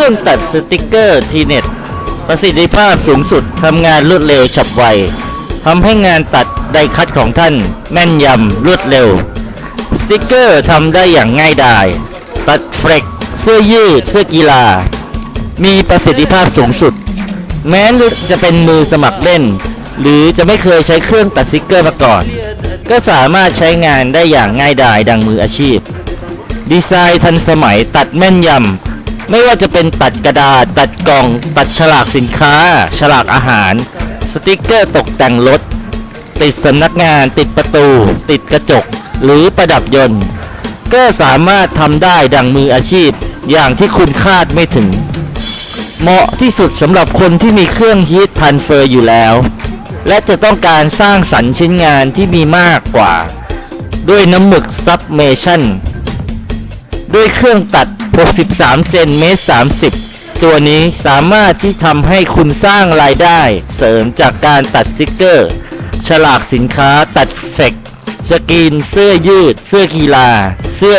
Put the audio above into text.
รื่อง ตัดสติกเกอร์ทีเน็ต ประสิทธิภาพสูงสุดทำงานรวดเร็วฉับไวทำให้งานตัดไดคัดของท่าน แม่นยำรวดเร็ว สติกเกอร์ทำได้อย่างง่ายดาย ตัดเฟรกเสื้อยืดเสื้อกีฬา มีประสิทธิภาพสูงสุด แม้จะเป็นมือสมัครเล่น หรือจะไม่เคยใช้เครื่องตัดสติกเกอร์มาก่อน ก็สามารถใช้งานได้อย่างง่ายดายดังมืออาชีพ ดีไซน์ทันสมัยตัดแม่นยำ ไม่ว่าจะเป็นตัดกระดาษ ตัดกล่อง ตัดฉลากสินค้า ฉลากอาหาร สติกเกอร์ตกแต่งรถ ติดสำนักงาน ติดประตู ติดกระจก หรือประดับยนต์ ก็สามารถทำได้ดังมืออาชีพ อย่างที่คุณคาดไม่ถึง เหมาะที่สุดสำหรับคนที่มีเครื่องฮีททันเฟอร์อยู่แล้ว และจะต้องการสร้างสรรค์ชิ้นงานที่มีมากกว่า ด้วยน้ำหมึกซับเมชั่นด้วยเครื่องตัด 63 เซนเมตร 30 ตัวนี้สามารถที่ทำให้คุณสร้างรายได้ เสริมจากการตัดสติกเกอร์ ฉลากสินค้าตัดเฟกสกรีน เสื้อยืด เสื้อกีฬา เสื้อ